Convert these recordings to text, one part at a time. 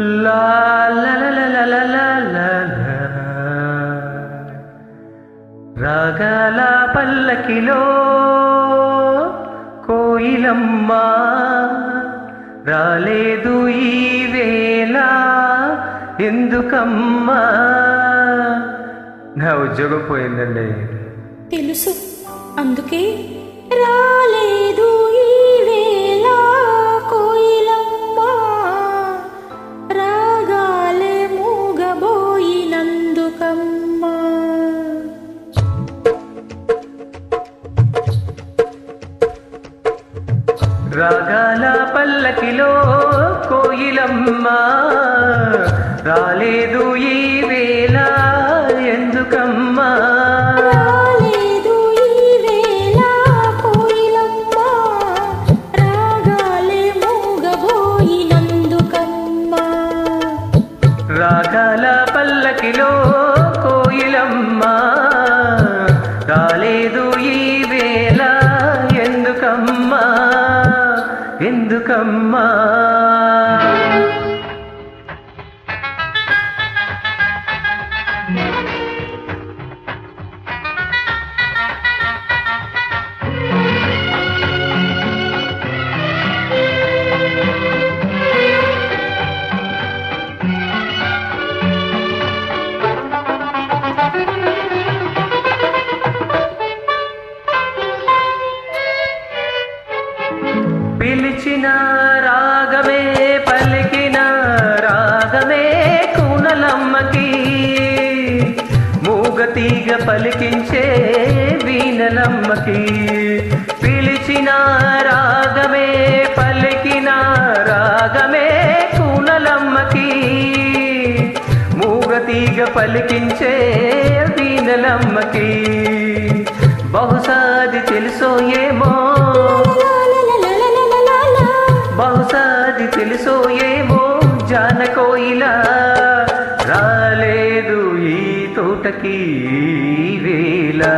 లా లా లా లా లా లా లా రాగాల పల్లకిలో కోయిలమ్మ రాలేదు ఈ వేళ ఎందుకమ్మా? నా ఉద్యోగం పోయిందండి. తెలుసు అందుకే రాలేదు. రాగాల పల్లకిలో కోయిలమ్మ రాలేదు ఈ వేళ. ఎందుకమ్మా పిలిచిన రాగమే పలికిన రాగమే కూనలమ్మకి. మూగతీగ పలికించే వీణలమ్మకి పిలిచిన రాగమే పలికిన రాగమే కూనలమ్మకి. మూగతీగ పలికించే వీణలమ్మకి ఏమో జానకోయిలా రాలేదు ఈ తోటకి వేలా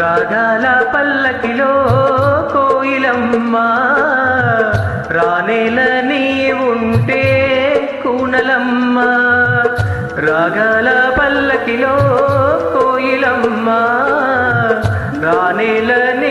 రాగాల పల్లకిలో కోయిలమ్మ రానేల నీ ఉంటే కూనలమ్మ. రాగాల పల్లకిలో కోయిలమ్మ రానేల నీ